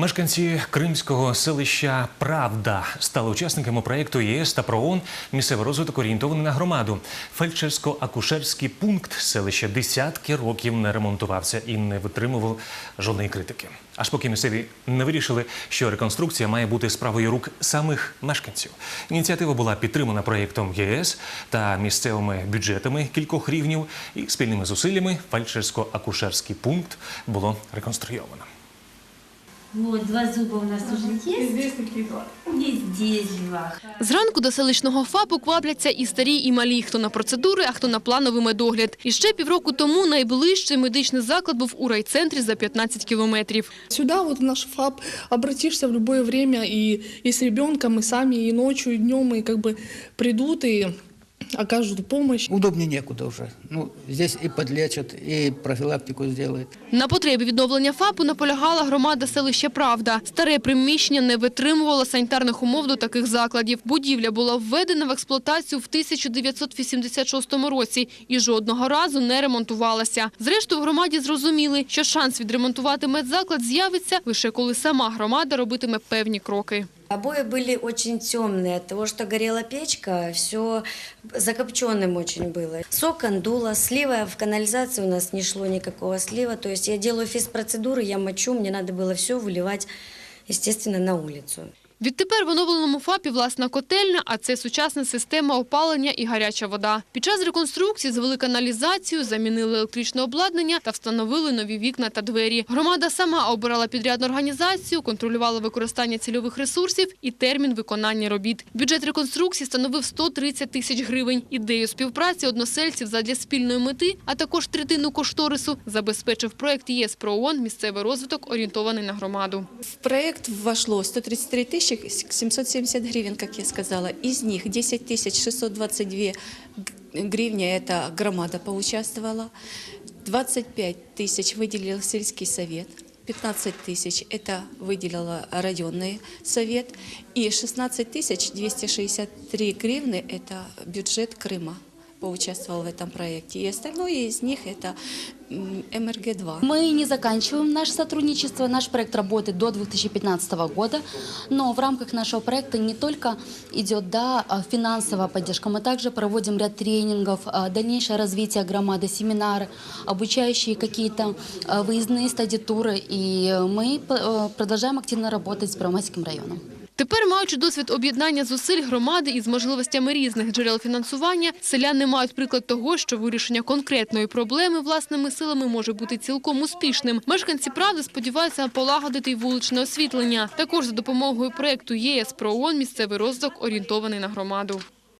Мешканці кримського селища Правда стали учасниками проєкту ЄС та ПРООН «Місцевий розвиток орієнтований на громаду. Фельдшерсько-акушерський пункт селища десятки років не ремонтувався і не витримував жодної критики. Аж поки місцеві не вирішили, що реконструкція має бути справою рук самих мешканців. Ініціатива була підтримана проєктом ЄС та місцевими бюджетами кількох рівнів і спільними зусиллями фельдшерсько-акушерський пункт було реконструйовано. Вот, два зуба у нас уже есть. Здесь такие два. И здесь два. Зранку до селищного ФАПу квапляться і старі, і малі, хто на процедури, а хто на плановий медогляд. І ще півроку тому найближчий медичний заклад був у райцентрі за 15 кілометрів. Сюда вот в наш ФАП обратишься в любое время и, и с ребенком, и сами, и ночью, и днем, и как бы придут и окажут помощь. Удобнее некуда уже. Ну, здесь и подлечат, и профилактику сделают. На потребі відновлення ФАПу наполягала громада селища Правда. Старе приміщення не витримувало санітарних умов до таких закладів. Будівля була введена в експлуатацію в 1986 році і жодного разу не ремонтувалася. Зрештою, в громаді зрозуміли, що шанс відремонтувати медзаклад з'явиться лише коли сама громада робитиме певні кроки. Обои были очень темные от того, что горела печка, все закопченным очень было. С окон дуло, слива в канализации у нас не шло никакого слива. То есть я делаю физпроцедуры, я мочу, мне надо было все выливать, естественно, на улицу. Відтепер в оновленому ФАПі власна котельня, а це сучасна система опалення і гаряча вода. Під час реконструкції звели каналізацію, замінили електричне обладнання та встановили нові вікна та двері. Громада сама обирала підрядну організацію, контролювала використання цільових ресурсів і термін виконання робіт. Бюджет реконструкції становив 130 тисяч гривень. Ідею співпраці односельців задля спільної мети, а також третину кошторису забезпечив проект ЄС про «Місцевий розвиток, орієнтований на громаду». В проект вошло 133 тысячи 770 гривен, как я сказала. Из них 10 тысяч 622 г- гривни – это громада поучаствовала. 25 тысяч выделил сельский совет. 15 тысяч – это выделила районный совет. И 16 тысяч 263 гривны – это бюджет Крыма поучаствовал в этом проекте. И остальное из них – это м, МРГ-2. Мы не заканчиваем наше сотрудничество. Наш проект работает до 2015 года. Но в рамках нашего проекта не только идет да, а, финансовая поддержка, мы также проводим ряд тренингов, а, дальнейшее развитие громады, семинары, обучающие какие-то а, выездные стадитуры. И мы э, продолжаем активно работать с Первомайским районом. Тепер, маючи досвід об'єднання зусиль громади із можливостями різних джерел фінансування, селяни мають приклад того, що вирішення конкретної проблеми власними силами може бути цілком успішним. Мешканці правди сподіваються полагодити й вуличне освітлення. Також за допомогою проєкту ЄС про місцевий розвиток орієнтований на громаду.